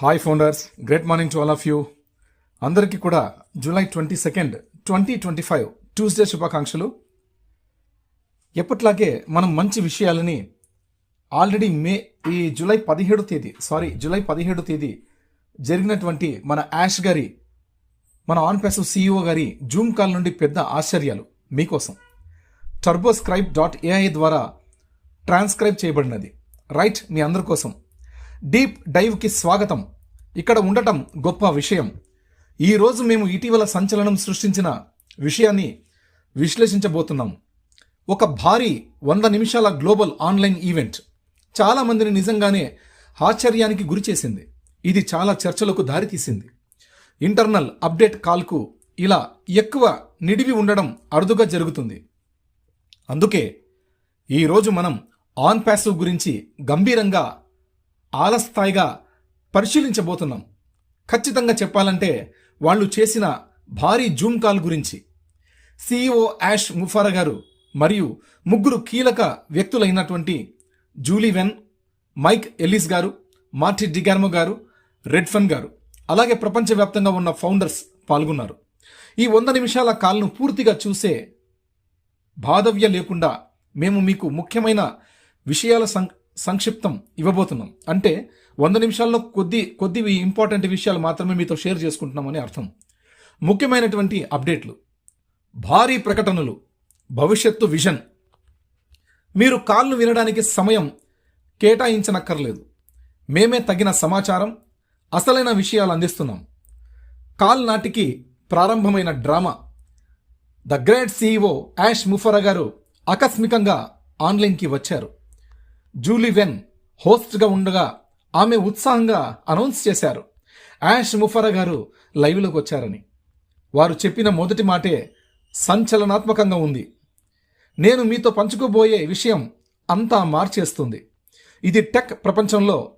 Hi founders great morning to all of you అందరికీ కూడా July twenty second twenty twenty five Tuesday శుభాకాంక్షలు. ఎప్పట్లాగే మనం మంచి విషయాలని ఆల్రెడీ మే ఈ జూలై పదిహేడు తేదీ సారీ జూలై పదిహేడు తేదీ జరిగినటువంటి మన యాష్ గారి మన ఆన్ ప్యాసివ్ సీఈఓ గారి జూమ్ కాల్ నుండి పెద్ద ఆశ్చర్యాలు మీకోసం. టర్బోస్క్రైబ్ డాట్ ఏఐ ద్వారా ట్రాన్స్క్రైబ్ చేయబడినది. రైట్ మీ అందరి కోసం. డీప్ డైవ్కి స్వాగతం. ఇక్కడ ఉండటం గొప్ప విషయం. ఈరోజు మేము ఇటీవల సంచలనం సృష్టించిన విషయాన్ని విశ్లేషించబోతున్నాం. ఒక భారీ వంద నిమిషాల గ్లోబల్ ఆన్లైన్ ఈవెంట్ చాలా మందిని నిజంగానే ఆశ్చర్యానికి గురిచేసింది ఇది చాలా చర్చలకు దారితీసింది. ఇంటర్నల్ అప్డేట్ కాల్కు ఇలా ఎక్కువ నిడివి ఉండడం అరుదుగా జరుగుతుంది. అందుకే ఈరోజు మనం ఆన్ ప్యాసివ్ గురించి గంభీరంగా ఆలస్థాయిగా పరిశీలించబోతున్నాం. ఖచ్చితంగా చెప్పాలంటే వాళ్ళు చేసిన భారీ జూమ్ కాల్ గురించి. సిఇఓ యాష్ ముఫారా గారు మరియు ముగ్గురు కీలక వ్యక్తులైనటువంటి జూలీ వెన్ మైక్ ఎల్లిస్ గారు మార్టి డిగార్మో గారు రెడ్ఫన్ గారు. అలాగే ప్రపంచవ్యాప్తంగా ఉన్న ఫౌండర్స్ పాల్గొన్నారు. ఈ వంద నిమిషాల కాల్ను పూర్తిగా చూసే బాధవ్య లేకుండా మేము మీకు ముఖ్యమైన విషయాల సం సంక్షిప్తం ఇవ్వబోతున్నాం. అంటే వంద నిమిషాల్లో కొద్ది కొద్ది ఇంపార్టెంట్ విషయాలు మాత్రమే మీతో షేర్ చేసుకుంటున్నామని అర్థం. ముఖ్యమైనటువంటి అప్డేట్లు భారీ ప్రకటనలు. భవిష్యత్తు విజన్ మీరు కాల్ను వినడానికి సమయం కేటాయించనక్కర్లేదు. మేమే తగిన సమాచారం అసలైన విషయాలు అందిస్తున్నాం. కాల్ నాటికి ప్రారంభమైన drama. The great CEO Ash Mufareh గారు ఆకస్మికంగా ఆన్లైన్కి వచ్చారు. జూలీ వెన్ హోస్ట్గా ఉండగా ఆమె ఉత్సాహంగా అనౌన్స్ చేశారు. యాష్ ముఫరా గారు లైవ్లోకి వచ్చారని. వారు చెప్పిన మొదటి మాటే సంచలనాత్మకంగా ఉంది. నేను మీతో పంచుకోబోయే విషయం అంతా మార్చేస్తుంది. ఇది టెక్ ప్రపంచంలో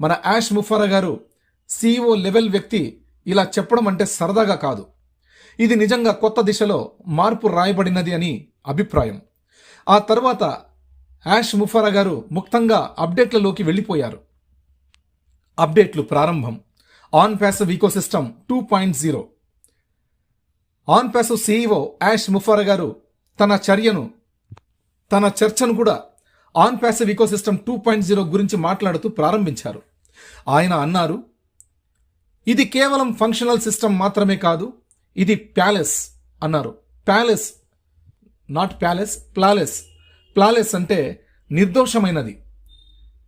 మన యాష్ ముఫరా గారు సీఈఓ లెవెల్ వ్యక్తి ఇలా చెప్పడం అంటే సరదాగా కాదు. ఇది నిజంగా కొత్త దిశలో మార్పు రాయబడినది అని అభిప్రాయం. ఆ తర్వాత యాష్ ముఫరా గారు ముక్తంగా అప్డేట్లలోకి వెళ్ళిపోయారు. అప్డేట్లు ప్రారంభం. On passive ecosystem two point zero. On passive CEO Ash Mufareh గారు తన చర్యను తన చర్చను కూడా on passive ecosystem two point zero గురించి మాట్లాడుతూ ప్రారంభించారు. ఆయన అన్నారు ఇది కేవలం ఫంక్షనల్ సిస్టమ్ మాత్రమే కాదు ఇది ప్యాలెస్ అన్నారు. Palace not palace flawless. Flawless అంటే నిర్దోషమైనది.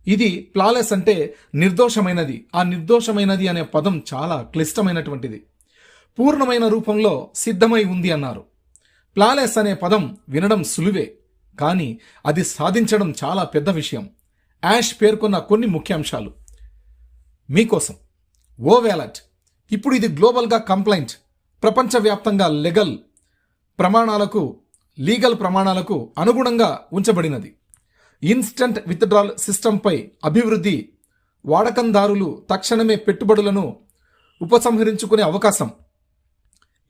ఇది ప్లాలెస్ అంటే నిర్దోషమైనది. ఆ నిర్దోషమైనది అనే పదం చాలా క్లిష్టమైనటువంటిది. పూర్ణమైన రూపంలో సిద్ధమై ఉంది అన్నారు. ప్లాలెస్ అనే పదం వినడం సులువే కానీ అది సాధించడం చాలా పెద్ద విషయం. యాష్ పేర్కొన్న కొన్ని ముఖ్యాంశాలు. మీకోసం. O wallet. ఇప్పుడు ఇది గ్లోబల్గా కంప్లైంట్. ప్రపంచవ్యాప్తంగా లెగల్. ప్రమాణాలకు లీగల్ ప్రమాణాలకు అనుగుణంగా ఉంచబడినది. ఇన్స్టంట్ విత్డ్రాల్ సిస్టంపై అభివృద్ధి వాడకందారులు తక్షణమే పెట్టుబడులను ఉపసంహరించుకునే అవకాశం.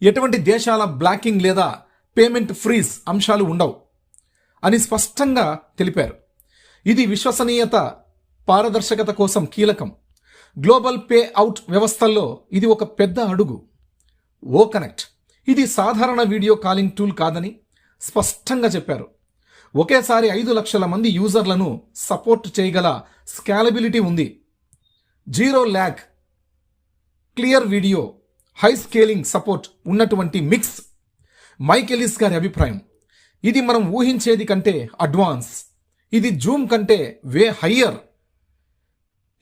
ఎటువంటి దేశాల బ్లాకింగ్ లేదా పేమెంట్ ఫ్రీజ్ అంశాలు ఉండవు అని స్పష్టంగా తెలిపారు. ఇది విశ్వసనీయత పారదర్శకత కోసం కీలకం. గ్లోబల్ పే అవుట్ వ్యవస్థల్లో ఇది ఒక పెద్ద అడుగు. O connect. ఇది సాధారణ వీడియో కాలింగ్ టూల్ కాదని స్పష్టంగా చెప్పారు. ఒకేసారి ఐదు లక్షల మంది యూజర్లను సపోర్ట్ చేయగల స్కాలబిలిటీ ఉంది. Zero lag clear video high scaling support ఉన్నటువంటి మిక్స్. మైకెలిస్ గారి అభిప్రాయం. ఇది మనం ఊహించేది కంటే అడ్వాన్స్. ఇది జూమ్ కంటే వే హయ్యర్.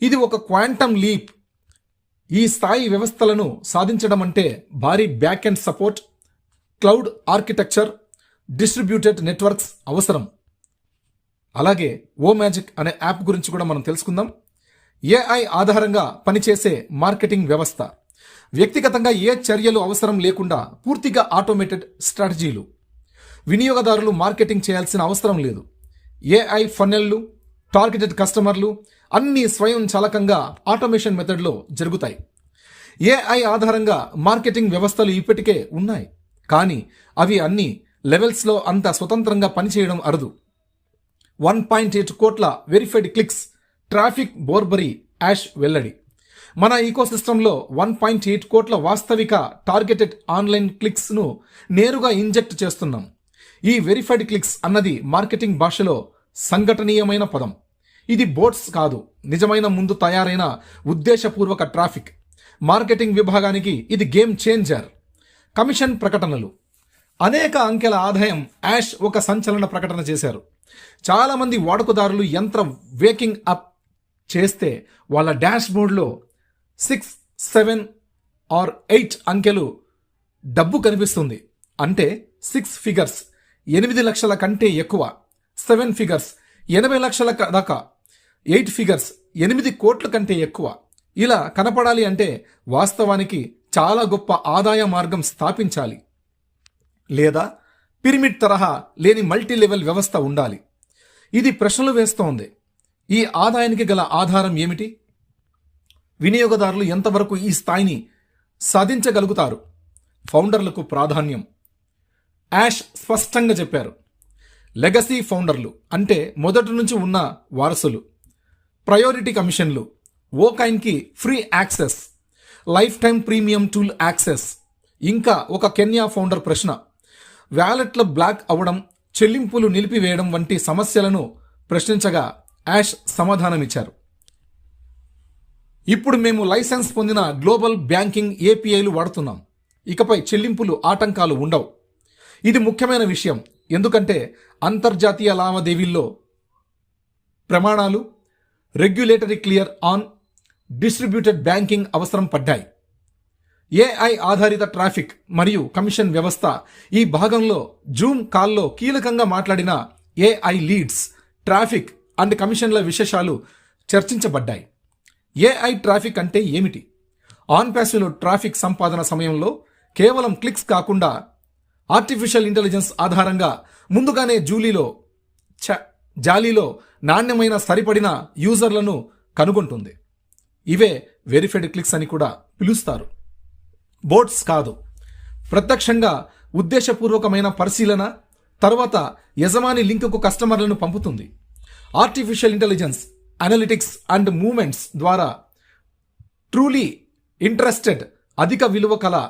ఇది ఒక క్వాంటమ్ లీప్. ఈ స్థాయి వ్యవస్థలను సాధించడం అంటే భారీ backend support cloud architecture distributed networks అవసరం. అలాగే ఓ మ్యాజిక్ అనే యాప్ గురించి కూడా మనం తెలుసుకుందాం. ఏఐ ఆధారంగా పనిచేసే మార్కెటింగ్ వ్యవస్థ. వ్యక్తిగతంగా ఏ చర్యలు అవసరం లేకుండా పూర్తిగా ఆటోమేటెడ్ స్ట్రాటజీలు. వినియోగదారులు మార్కెటింగ్ చేయాల్సిన అవసరం లేదు. ఏఐ ఫన్నెల్లు టార్గెటెడ్ కస్టమర్లు అన్ని స్వయం చాలకంగా ఆటోమేషన్ మెథడ్లో జరుగుతాయి. ఏఐ ఆధారంగా మార్కెటింగ్ వ్యవస్థలు ఇప్పటికే ఉన్నాయి. కానీ అవి అన్ని లెవెల్స్లో అంత స్వతంత్రంగా పనిచేయడం అరుదు. వన్ పాయింట్ ఎయిట్ కోట్ల వెరిఫైడ్ క్లిక్స్ ట్రాఫిక్ బోర్బరీ యాష్ వెల్లడి. మన ఈకోసిస్టంలో వన్ పాయింట్ ఎయిట్ కోట్ల వాస్తవిక టార్గెటెడ్ ఆన్లైన్ క్లిక్స్ను నేరుగా ఇంజెక్ట్ చేస్తున్నాం. ఈ వెరిఫైడ్ క్లిక్స్ అన్నది మార్కెటింగ్ భాషలో సంఘటనీయమైన పదం. ఇది బోట్స్ కాదు నిజమైన ముందు తయారైన ఉద్దేశపూర్వక ట్రాఫిక్. మార్కెటింగ్ విభాగానికి ఇది గేమ్ చేంజర్. కమిషన్ ప్రకటనలు. అనేక అంకెల ఆదాయం యాష్ ఒక సంచలన ప్రకటన చేశారు. చాలామంది వాడుకదారులు యంత్ర వేకింగ్ అప్ చేస్తే వాళ్ళ డాష్ బోర్డ్లో సిక్స్ సెవెన్ ఆర్ ఎయిట్ అంకెలు డబ్బు కనిపిస్తుంది. అంటే సిక్స్ ఫిగర్స్ ఎనిమిది లక్షల కంటే ఎక్కువ. సెవెన్ ఫిగర్స్ ఎనభై లక్షల దాకా. ఎయిట్ ఫిగర్స్ ఎనిమిది కోట్ల కంటే ఎక్కువ. ఇలా కనపడాలి అంటే వాస్తవానికి చాలా గొప్ప ఆదాయ మార్గం స్థాపించాలి. లేదా పిరమిడ్ తరహా లేని మల్టీ లెవెల్ వ్యవస్థ ఉండాలి. ఇది ప్రశ్నలు వేస్తోంది. ఈ ఆదాయానికి గల ఆధారం ఏమిటి? వినియోగదారులు ఎంతవరకు ఈ స్థాయిని సాధించగలుగుతారు? ఫౌండర్లకు ప్రాధాన్యం. యాష్ స్పష్టంగా చెప్పారు. లెగసీ ఫౌండర్లు అంటే మొదటి నుంచి ఉన్న వారసులు. ప్రయారిటీ కమిషన్లు. ఓకైన్కి free access. Lifetime premium tool access. ఇంకా ఒక కెన్యా ఫౌండర్ ప్రశ్న. వ్యాలెట్ల బ్లాక్ అవ్వడం చెల్లింపులు నిలిపివేయడం వంటి సమస్యలను ప్రశ్నించగా యాష్ సమాధానమిచ్చారు. ఇప్పుడు మేము లైసెన్స్ పొందిన గ్లోబల్ బ్యాంకింగ్ ఏపీఐలు వాడుతున్నాం. ఇకపై చెల్లింపులు ఆటంకాలు ఉండవు. ఇది ముఖ్యమైన విషయం. ఎందుకంటే అంతర్జాతీయ లావాదేవీల్లో ప్రమాణాలు regulatory clear on distributed banking అవసరం పడ్డాయి. ఏఐ ఆధారిత ట్రాఫిక్ మరియు కమిషన్ వ్యవస్థ. ఈ భాగంలో జూమ్ కాల్లో కీలకంగా మాట్లాడిన ఏఐ లీడ్స్ ట్రాఫిక్ అండ్ కమిషన్ల విశేషాలు చర్చించబడ్డాయి. ఏఐ ట్రాఫిక్ అంటే ఏమిటి? ఆన్ ప్యాసివ్లో ట్రాఫిక్ సంపాదన సమయంలో కేవలం క్లిక్స్ కాకుండా ఆర్టిఫిషియల్ ఇంటెలిజెన్స్ ఆధారంగా ముందుగానే జూలీలో చ జాలీలో నాణ్యమైన సరిపడిన యూజర్లను కనుగొంటుంది. ఇవే వెరిఫైడ్ క్లిక్స్ అని కూడా పిలుస్తారు. బోట్స్ కాదు. ప్రత్యక్షంగా ఉద్దేశపూర్వకమైన పరిశీలన తర్వాత యజమాని లింకుకు కస్టమర్లను పంపుతుంది. Artificial intelligence analytics and moments ద్వారా ట్రూలీ ఇంట్రెస్టెడ్ అధిక విలువ కల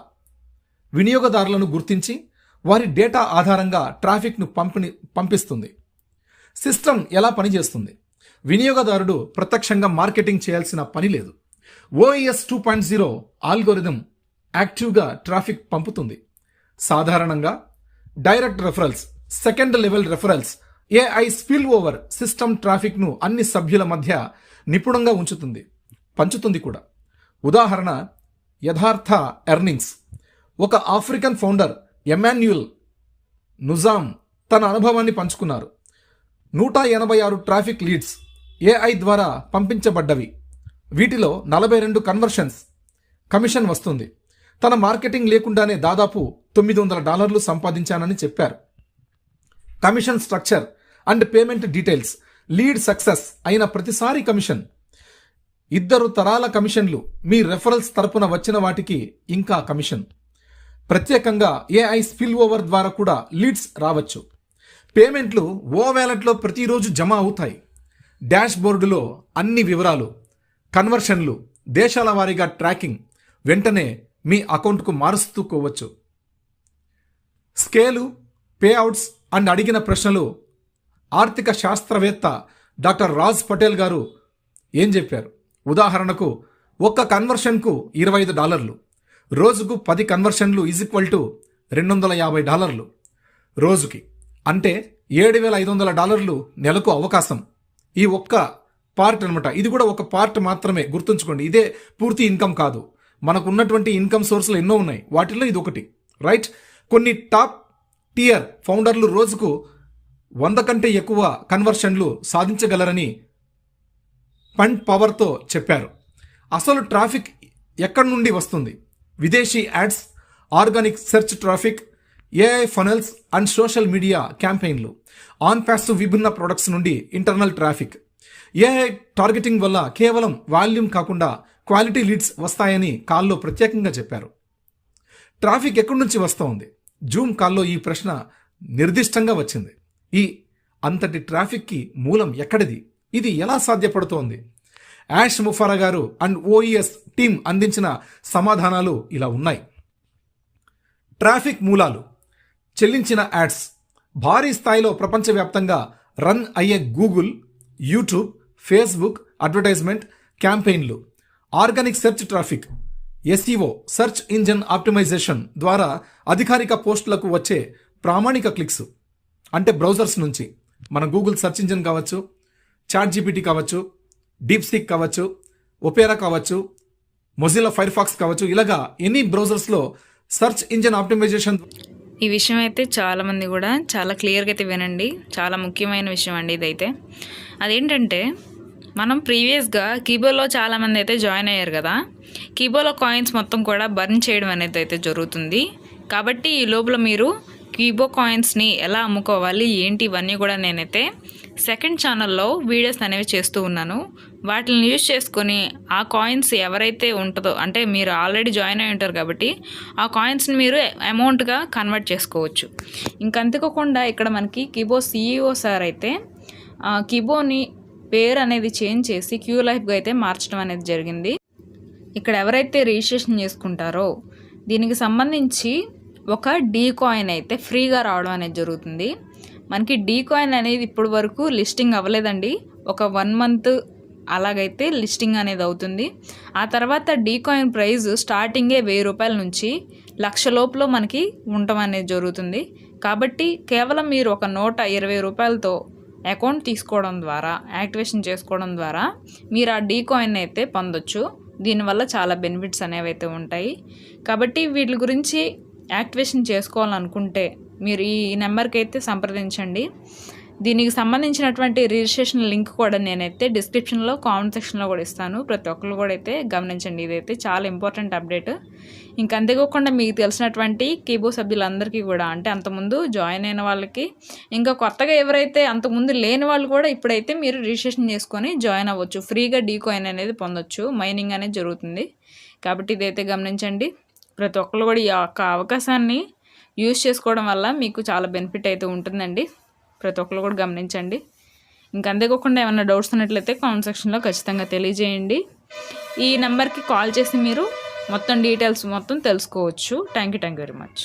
వినియోగదారులను గుర్తించి వారి డేటా ఆధారంగా ట్రాఫిక్ను పంపిణీ పంపిస్తుంది. సిస్టమ్ ఎలా పనిచేస్తుంది? వినియోగదారుడు ప్రత్యక్షంగా మార్కెటింగ్ చేయాల్సిన పని లేదు. OES two point zero algorithm యాక్టివ్గా ట్రాఫిక్ పంపుతుంది. సాధారణంగా direct referrals second level referrals AI spill over system ట్రాఫిక్ను అన్ని సభ్యుల మధ్య నిపుణంగా ఉంచుతుంది పంచుతుంది కూడా. ఉదాహరణ యథార్థ ఎర్నింగ్స్ ఒక ఆఫ్రికన్ ఫౌండర్ ఎమాన్యుయల్ నుజామ్ తన అనుభవాన్ని పంచుకున్నారు. నూట ఎనభై ఆరు ట్రాఫిక్ లీడ్స్ ఏఐ ద్వారా పంపించబడ్డవి. వీటిలో నలభై రెండు కన్వర్షన్స్ కమిషన్ వస్తుంది. తన మార్కెటింగ్ లేకుండానే దాదాపు తొమ్మిది వందల డాలర్లు సంపాదించానని చెప్పారు. Commission structure and payment details lead success అయిన ప్రతిసారి కమిషన్. ఇద్దరు తరాల కమిషన్లు మీ రెఫరల్స్ తరపున వచ్చిన వాటికి ఇంకా కమిషన్. ప్రత్యేకంగా ఏఐ స్పిల్ ఓవర్ ద్వారా కూడా లీడ్స్ రావచ్చు. పేమెంట్లు ఓ వ్యాలెట్లో ప్రతిరోజు జమ అవుతాయి. డాష్ బోర్డులో అన్ని వివరాలు కన్వర్షన్లు దేశాల వారీగా ట్రాకింగ్ వెంటనే మీ అకౌంట్కు మారుస్తూకోవచ్చు స్కేలు పేఅవుట్స్ అండ్ అడిగిన ప్రశ్నలు ఆర్థిక శాస్త్రవేత్త డాక్టర్ రాజ్ పటేల్ గారు ఏం చెప్పారు? ఉదాహరణకు ఒక్క కన్వర్షన్కు ఇరవై ఐదు డాలర్లు. రోజుకు పది కన్వర్షన్లు ఈజ్ ఈక్వల్ టు రెండు వందల యాభై డాలర్లు. రోజుకి అంటే ఏడు వేల ఐదు వందల డాలర్లు నెలకు అవకాశం. ఈ ఒక్క పార్ట్ అనమాట ఇది కూడా ఒక పార్ట్ మాత్రమే గుర్తుంచుకోండి. ఇదే పూర్తి ఇన్కమ్ కాదు. మనకు ఉన్నటువంటి ఇన్కమ్ సోర్సులు ఎన్నో ఉన్నాయి. వాటిల్లో ఇది ఒకటి రైట్? కొన్ని టాప్ టియర్ ఫౌండర్లు రోజుకు వంద కంటే ఎక్కువ కన్వర్షన్లు సాధించగలరని పండ్ పవర్తో చెప్పారు. అసలు ట్రాఫిక్ ఎక్కడి నుండి వస్తుంది? విదేశీ ads organic search traffic AI funnels and social media క్యాంపెయిన్లు. On pass విభిన్న ప్రొడక్ట్స్ నుండి ఇంటర్నల్ ట్రాఫిక్. ఏఐ టార్గెటింగ్ వల్ల కేవలం వాల్యూమ్ కాకుండా క్వాలిటీ లీడ్స్ వస్తాయని కాల్లో ప్రత్యేకంగా చెప్పారు. ట్రాఫిక్ ఎక్కడి నుంచి వస్తోంది? జూమ్ కాల్లో ఈ ప్రశ్న నిర్దిష్టంగా వచ్చింది. ఈ అంతటి ట్రాఫిక్కి మూలం ఎక్కడిది? ఇది ఎలా సాధ్యపడుతోంది? యాష్ ముఫారా గారు అండ్ ఓఈఎస్ టీం అందించిన సమాధానాలు ఇలా ఉన్నాయి. ట్రాఫిక్ మూలాలు చెల్లించిన యాడ్స్ భారీ స్థాయిలో ప్రపంచవ్యాప్తంగా రన్ అయ్యే Google YouTube Facebook advertisement క్యాంపెయిన్లు organic search traffic SEO search engine optimisation ద్వారా అధికారిక పోస్టులకు వచ్చే ప్రామాణిక క్లిక్స్ అంటే బ్రౌజర్స్ నుంచి. మన గూగుల్ సెర్చ్ ఇంజన్ కావచ్చు చాట్ జీపీటీ కావచ్చు డీప్ సిక్ కావచ్చు ఒపేరా కావచ్చు మొజిలా ఫైర్ ఫాక్స్ కావచ్చు ఇలాగా ఎనీ బ్రౌజర్స్లో సెర్చ్ ఇంజన్ ఆప్టిమైజేషన్ ఈ విషయం అయితే చాలామంది కూడా చాలా క్లియర్గా అయితే వినండి. చాలా ముఖ్యమైన విషయం అండి ఇదైతే. అదేంటంటే మనం ప్రీవియస్గా కీబోలో చాలామంది అయితే జాయిన్ అయ్యారు కదా. కీబోలో కాయిన్స్ మొత్తం కూడా బర్న్ చేయడం అనేది అయితే జరుగుతుంది. కాబట్టి ఈ లోపల మీరు కీబో కాయిన్స్ని ఎలా అమ్ముకోవాలి ఏంటి ఇవన్నీ కూడా నేనైతే సెకండ్ ఛానల్లో వీడియోస్ అనేవి చేస్తూ ఉన్నాను. వాటిని యూజ్ చేసుకొని ఆ కాయిన్స్ ఎవరైతే ఉంటుందో అంటే మీరు ఆల్రెడీ జాయిన్ అయి ఉంటారు కాబట్టి ఆ కాయిన్స్ని మీరు అమౌంట్గా కన్వర్ట్ చేసుకోవచ్చు. ఇంకంతకోకుండా ఇక్కడ మనకి కీబో సీఈఓ సార్ అయితే కీబోని పేరు అనేది చేంజ్ చేసి క్యూ లైఫ్గా అయితే మార్చడం అనేది జరిగింది. ఇక్కడ ఎవరైతే రిజిస్ట్రేషన్ చేసుకుంటారో దీనికి సంబంధించి ఒక డీ కాయిన్ అయితే ఫ్రీగా రావడం అనేది జరుగుతుంది. మనకి డీ కాయిన్ అనేది ఇప్పటి వరకు లిస్టింగ్ అవ్వలేదండి. ఒక వన్ మంత్ అలాగైతే లిస్టింగ్ అనేది అవుతుంది. ఆ తర్వాత డీ కాయిన్ ప్రైస్ స్టార్టింగే వెయ్యి రూపాయల నుంచి లక్ష లోపల మనకి ఉండటం అనేది జరుగుతుంది. కాబట్టి కేవలం మీరు ఒక నూట ఇరవై రూపాయలతో అకౌంట్ తీసుకోవడం ద్వారా యాక్టివేషన్ చేసుకోవడం ద్వారా మీరు ఆ డీ కాయిన్ అయితే పొందొచ్చు. దీనివల్ల చాలా బెనిఫిట్స్ అనేవి అయితే ఉంటాయి. కాబట్టి వీటి గురించి యాక్టివేషన్ చేసుకోవాలనుకుంటే మీరు ఈ నెంబర్కి అయితే సంప్రదించండి. దీనికి సంబంధించినటువంటి రిజిస్ట్రేషన్ లింక్ కూడా నేనైతే డిస్క్రిప్షన్లో కామెంట్ సెక్షన్లో కూడా ఇస్తాను. ప్రతి ఒక్కరు కూడా అయితే గమనించండి. ఇదైతే చాలా ఇంపార్టెంట్ అప్డేట్ ఇంకా అంతేకాకుండా మీకు తెలిసినటువంటి కీబో సభ్యులందరికీ కూడా అంటే అంతకుముందు జాయిన్ అయిన వాళ్ళకి ఇంకా కొత్తగా ఎవరైతే అంతకుముందు లేని వాళ్ళు కూడా ఇప్పుడైతే మీరు రిజిస్ట్రేషన్ చేసుకొని జాయిన్ అవ్వచ్చు. ఫ్రీగా డీకోయిన్ అనేది పొందొచ్చు. మైనింగ్ అనేది జరుగుతుంది. కాబట్టి ఇదైతే గమనించండి. ప్రతి ఒక్కరు కూడా ఈ యొక్క అవకాశాన్ని యూజ్ చేసుకోవడం వల్ల మీకు చాలా బెనిఫిట్ అయితే ఉంటుందండి. ప్రతి ఒక్కరు కూడా గమనించండి. ఇంకా అంతేకాకుండా ఏమైనా డౌట్స్ ఉన్నట్లయితే కామెంట్ సెక్షన్లో ఖచ్చితంగా తెలియజేయండి. ఈ నెంబర్కి కాల్ చేసి మీరు మొత్తం డీటెయిల్స్ మొత్తం తెలుసుకోవచ్చు. Thank you thank you very much.